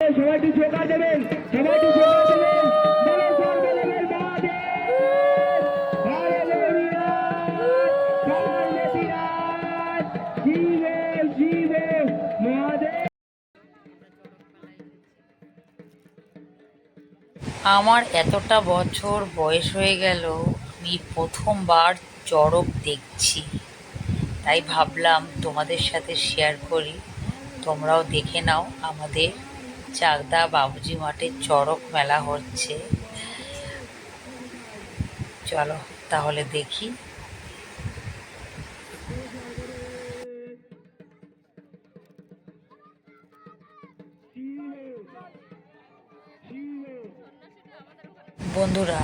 সবাইকে চোখা দেবেন সবাইকে চোখা দেবেন আমার এতটা বছর বয়স হয়ে গেল, আমি প্রথমবার চড়ক দেখছি। তাই ভাবলাম তোমাদের সাথে শেয়ার করি। তোমরাও দেখে নাও আমাদের চাকদা বাবুজি মাঠে চড়ক মেলা হচ্ছে। চলো তাহলে দেখি। বন্ধুরা,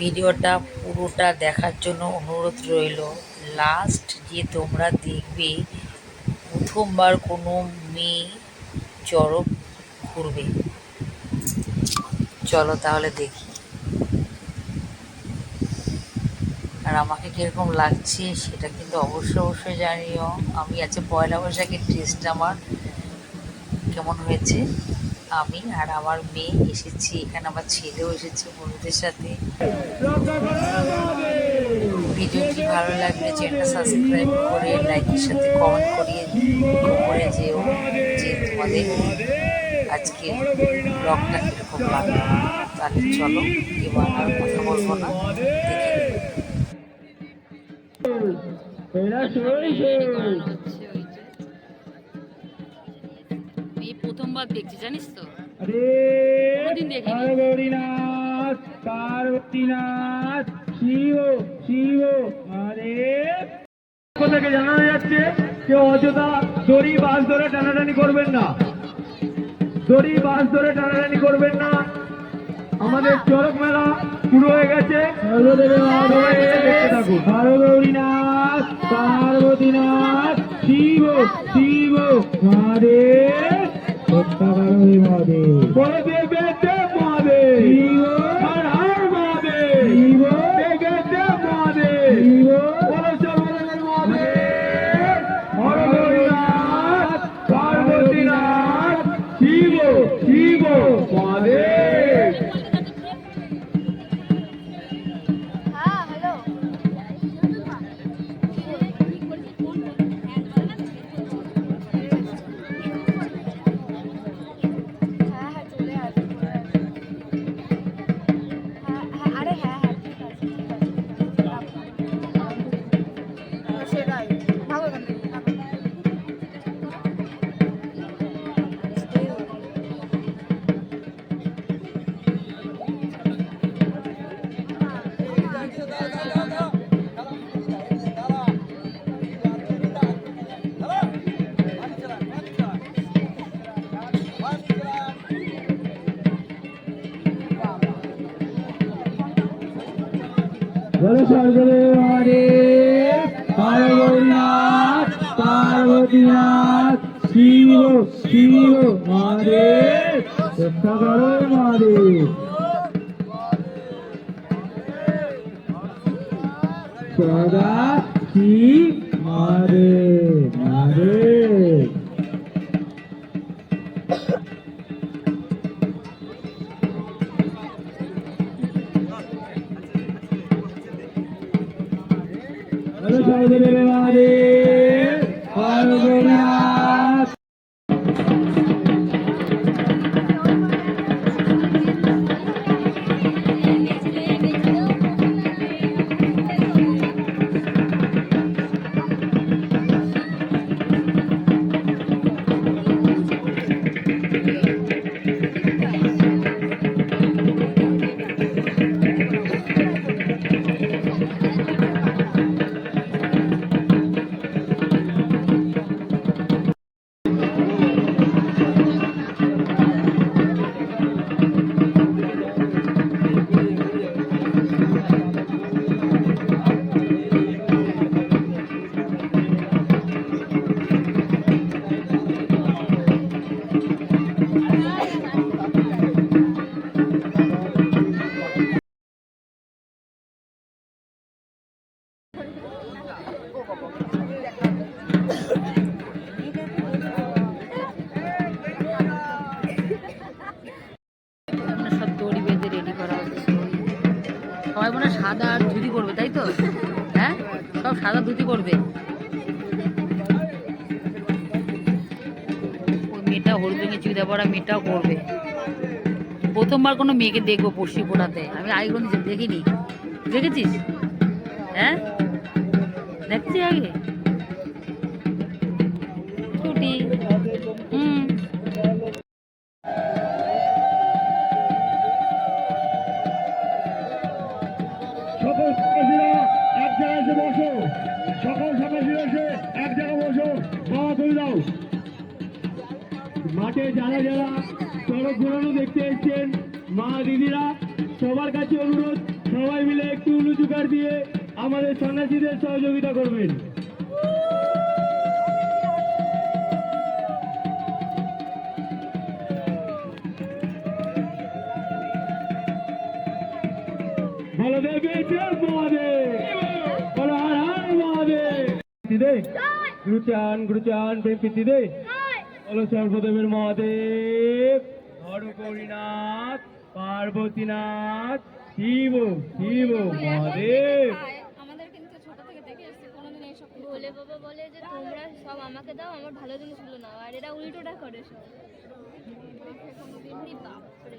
ভিডিওটা পুরোটা দেখার জন্য অনুরোধ রইল। লাস্ট যে তোমরা দেখবে প্রথমবার কোনো মেয়ে চড়ক ঘুরবে। চলো তাহলে দেখি। আর আমাকে কীরকম লাগছে সেটা কিন্তু অবশ্যই অবশ্যই জানিও। আমি আছে পয়লা বৈশাখের ড্রেসটা আমার কেমন হয়েছে? আমি আর আমার মেয়ে এসেছি, এখানে আমার ছেলেও এসেছে বন্ধুদের সাথে। ভিডিওটি ভালো লাগলে চ্যানেলটা সাবস্ক্রাইব করে লাইকের সাথে কমেন্ট করিয়ে করে যেও যে তোমাদের আজকে ব্লগটা কীরকম লাগল। তাহলে চলো এবার আর কথা বলব না। এই প্রথমবার দেখছি জানিস তো? আরে কোনোদিন দেখিনি। পার্বতীনাথ শিব শিব আরে। থেকে জানানো যাচ্ছে কেউ অযথা দড়ি বাস ধরে টানাটানি করবেন না। দড়ি বাস ধরে টানাটানি করবেন না। আমাদের চরক মেলা শুরু হয়ে গেছে। সবাই দেখতে থাকুন। হর গৌরীনাথ পার্বতীনাথ শিব শিব মহাদেব। মহাদেব। মহাদেব। শিব বলো স্বর্গদেব মহাদেব পার্বতীনাথ পার্বতীনাথ শিব শিব মহাদেব রক্ষা করো মহাদেব সদা শিব মহাদেব সাদা ধুতি করবে তাই তো? হ্যাঁ? সব সাদা ধুতি করবে ওই মেয়েটা হলুদ রঙের চুড়িদা পরা মেয়েটাও করবে প্রথমবার কোনো মেয়েকে দেখব পশ্চিম পোড়াতে আমি আগে কোনো দেখিনি। দেখেছিস? হ্যাঁ? দেখছি আগে? যারা যারা চড়ক ঘোরানো দেখতে এসছেন, মা দিদিরা, সবার কাছে অনুরোধ, সবাই মিলে একটু উলুচুকার দিয়ে আমাদের সন্ন্যাসীদের সহযোগিতা করবেন। বলো দেবী জয় মহাদেব। বলো হর মহাদেব। গৌরীনাথ পার্বতীনাথ শিব শিব মহাদেব। আমাদের কিন্তু ছোট থেকে দেখে এসেছি কোনোদিন এইসব বলে বাবা বলে যে তোমরা সব আমাকে দাও আমার ভালো জিনিসগুলো নাও আর এরা উল্টোটা করে সব। কোনোদিনই বাপরে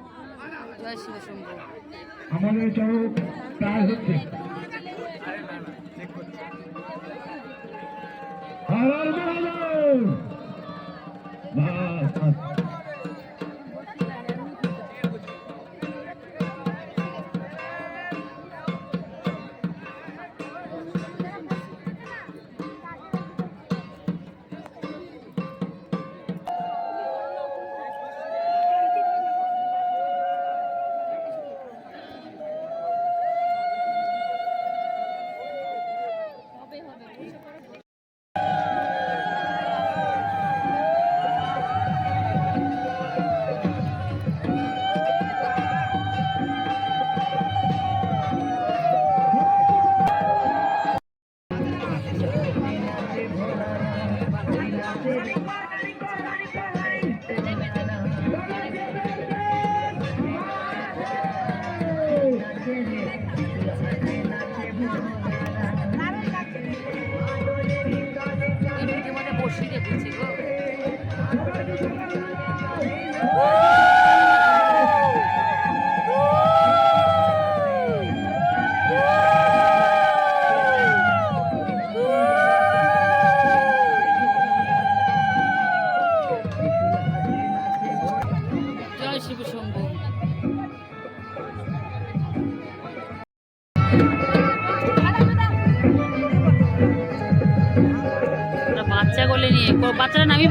জয় শিব আমাদের চরক প্রায় হচ্ছে।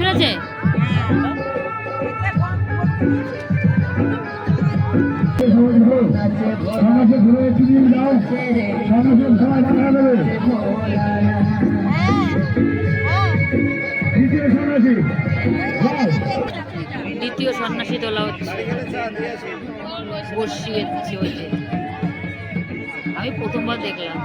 ফেলেছে? দ্বিতীয় সন্ন্যাসী তোলা হচ্ছে। আমি প্রথমবার দেখলাম।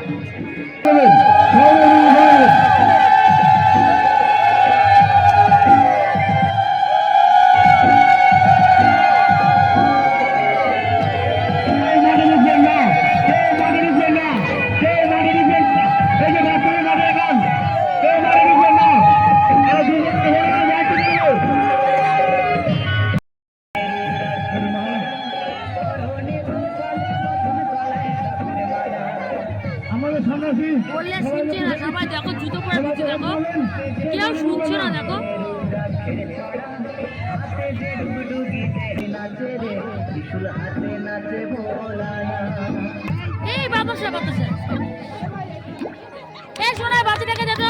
কেউ শুনছে না দেখো এই বাতাসা বাতাসা এই শোনা বাচ্চাটাকে দে তো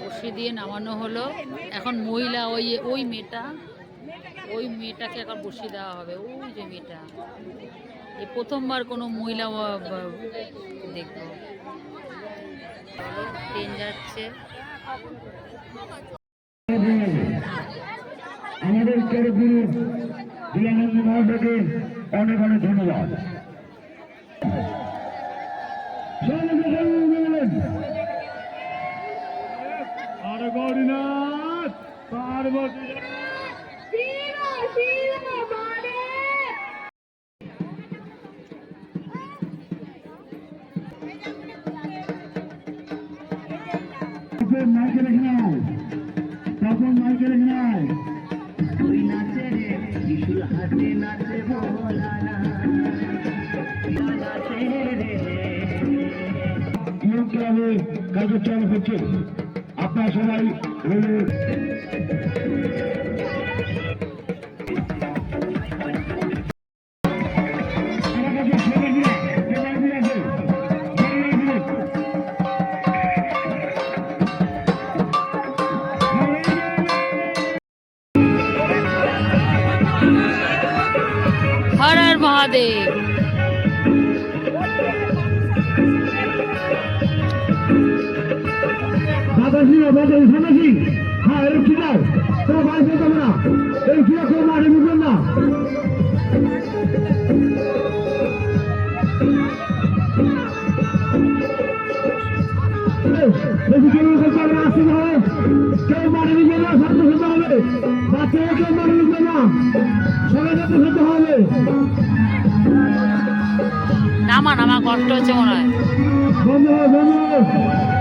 বসে দিয়ে নামানো হলো। এখন মহিলা, ওই ওই মেয়েটা, ওই মেয়েটাকে এখন বসিয়ে দেওয়া হবে। ওই যে মেয়েটা। এই প্রথমবার কোনো মহিলা দেখব। যাচ্ছে। আমাদের চরগুরু দীনানন্দ মহাশয়কে অনেক অনেক ধন্যবাদ। আর গৌরীনাথ পার্বতী তখন মাইকে রেখে নাও। তখন মাইকে রেখে নাও। রে ক্লাবে কাজের চালু হচ্ছে। আপনারা সবাই দাদাজি দাদা সন্ন্যাসী হ্যাঁ এর কি দাও তোমার বাড়ি যেতে না। এই কি কেউ মারে বুঝবেন না। বেশি কেউ করতে হবে না আসতে হবে। কেউ মারে নিবে না শান্ত হতে হবে। বাচ্চারা কেউ নিবে না। সবাই সাথে হতে হবে। নামা নামা কষ্ট হচ্ছে মনে হয়। বন্ধু বন্ধু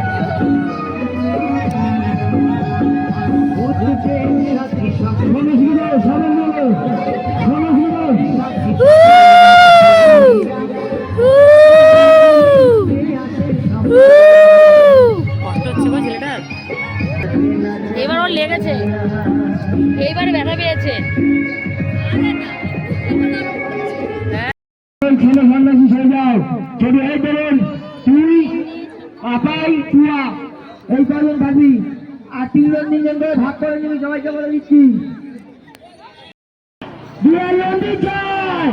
তিনজন তিনজন করে ভাগ করে নিবি সবাইকে বলে দিচ্ছি। দুয়ার লন্ডি চাই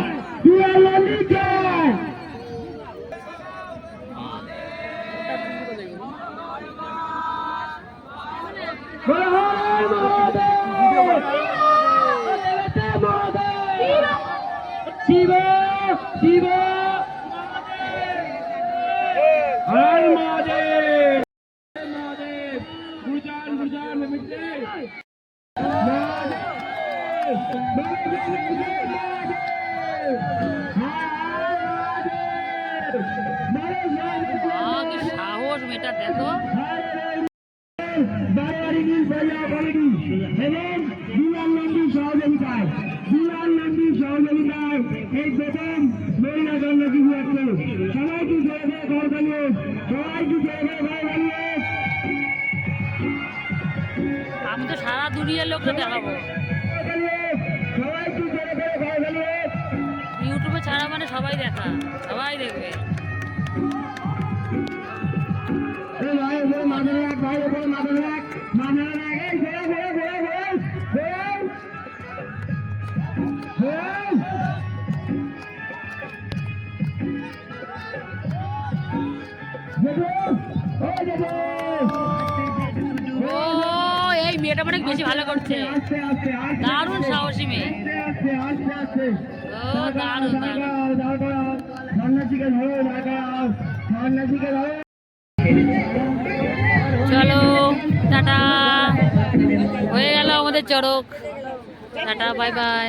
দুয়ার লন্ডি চাই শিব শিব হর মহাদেব মহাদেব বুঝান বুঝান মিটে আগে সাহস মেয়েটা দেখো। এবং দুলাল নন্দী সহযোগিতায় দুলাল নন্দী সহযোগিতায় এই প্রথম মহিলা জন্য কিছু একটা দুনিয়ার লোককে দেখাবো ইউটিউবে ছাড়া মানে সবাই দেখা সবাই দেখবে এই ভাই উপরে মেয়েটা মানে বেশি ভালো করছে। দারুণ সাহসী মেয়ে। চলো, টাটা। হয়ে গেল আমাদের চড়ক। Tata, bye bye.